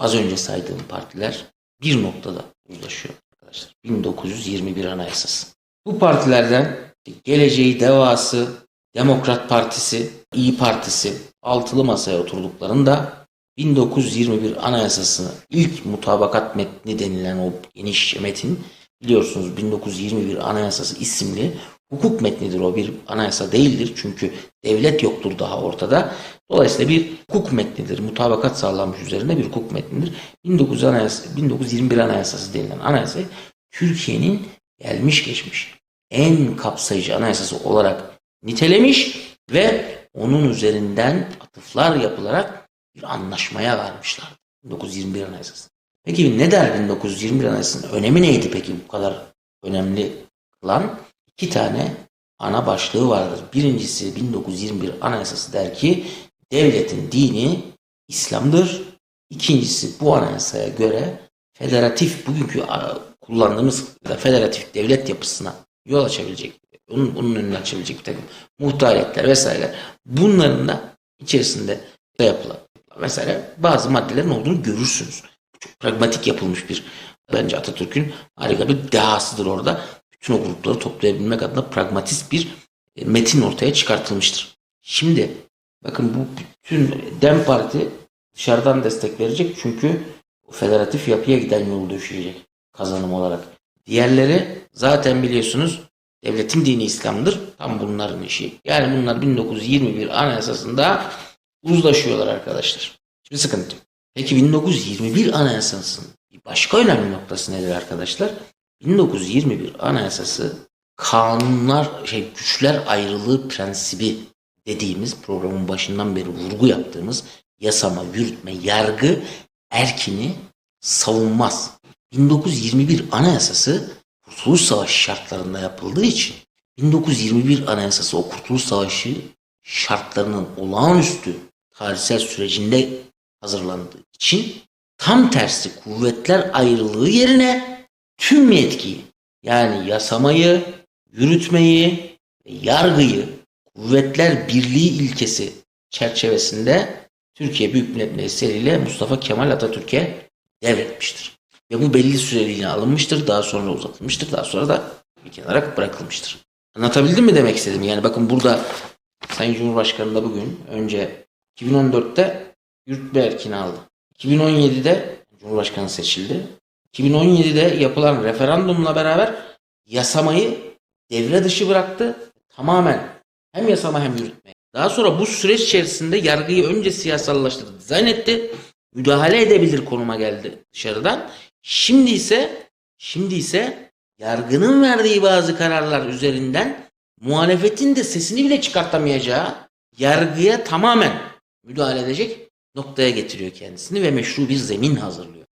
az önce saydığım partiler bir noktada uzlaşıyor arkadaşlar. 1921 Anayasası. Bu partilerden geleceği devası, Demokrat Partisi, İyi Partisi altılı masaya oturduklarında 1921 Anayasası'nı ilk mutabakat metni denilen o geniş metin biliyorsunuz 1921 Anayasası isimli hukuk metnidir o bir anayasa değildir çünkü devlet yoktur daha ortada. Dolayısıyla bir hukuk metnidir. Mutabakat sağlanmış üzerine bir hukuk metnidir. 1900 anayasa, 1921 Anayasası denilen anayasayı Türkiye'nin gelmiş geçmiş en kapsayıcı anayasası olarak nitelemiş ve onun üzerinden atıflar yapılarak bir anlaşmaya varmışlar. 1921 Anayasası. Peki ne der 1921 Anayasası'nın önemi neydi peki bu kadar önemli kılan? İki tane ana başlığı vardır. Birincisi 1921 Anayasası der ki devletin dini İslam'dır. İkincisi bu anayasaya göre federatif bugünkü kullandığımız da federatif devlet yapısına yol açabilecek, onun, onun önünü açabilecek bir takım muhtariyetler vesaire bunların da içerisinde de yapılan mesela bazı maddelerin olduğunu görürsünüz. Çok pragmatik yapılmış bir bence Atatürk'ün harika bir dehasıdır orada. Bütün o grupları toplayabilmek adına pragmatist bir e, metin ortaya çıkartılmıştır. Şimdi bakın bu bütün Dem Parti dışarıdan destek verecek çünkü federatif yapıya giden yolu düşürecek kazanım olarak. Diğerleri zaten biliyorsunuz devletin dini İslam'dır. Tam bunların işi. Yani bunlar 1921 Anayasası'nda uzlaşıyorlar arkadaşlar. Şimdi sıkıntı. Peki 1921 Anayasası'nın başka önemli noktası nedir arkadaşlar? 1921 Anayasası kanunlar şey güçler ayrılığı prensibi dediğimiz programın başından beri vurgu yaptığımız yasama, yürütme, yargı erkini savunmaz. 1921 Anayasası Kurtuluş Savaşı şartlarında yapıldığı için 1921 Anayasası o Kurtuluş Savaşı şartlarının olağanüstü tarihsel sürecinde hazırlandığı için tam tersi kuvvetler ayrılığı yerine tüm yetkiyi yani yasamayı, yürütmeyi yargıyı kuvvetler birliği ilkesi çerçevesinde Türkiye Büyük Millet Meclisi ile Mustafa Kemal Atatürk'e devretmiştir. Ve bu belli süreliğine alınmıştır. Daha sonra uzatılmıştır. Daha sonra da bir kenara bırakılmıştır. Anlatabildim mi demek istedim? Yani bakın burada Sayın Cumhurbaşkanı da bugün önce 2014'te yürütme erkini aldı. 2017'de Cumhurbaşkanı seçildi. 2017'de yapılan referandumla beraber yasamayı devre dışı bıraktı. Tamamen hem yasama hem yürütme. Daha sonra bu süreç içerisinde yargıyı önce siyasallaştırdı, dizayn etti. Müdahale edebilir konuma geldi dışarıdan. Şimdi ise şimdi ise yargının verdiği bazı kararlar üzerinden muhalefetin de sesini bile çıkartamayacağı yargıya tamamen müdahale edecek noktaya getiriyor kendisini ve meşru bir zemin hazırlıyor.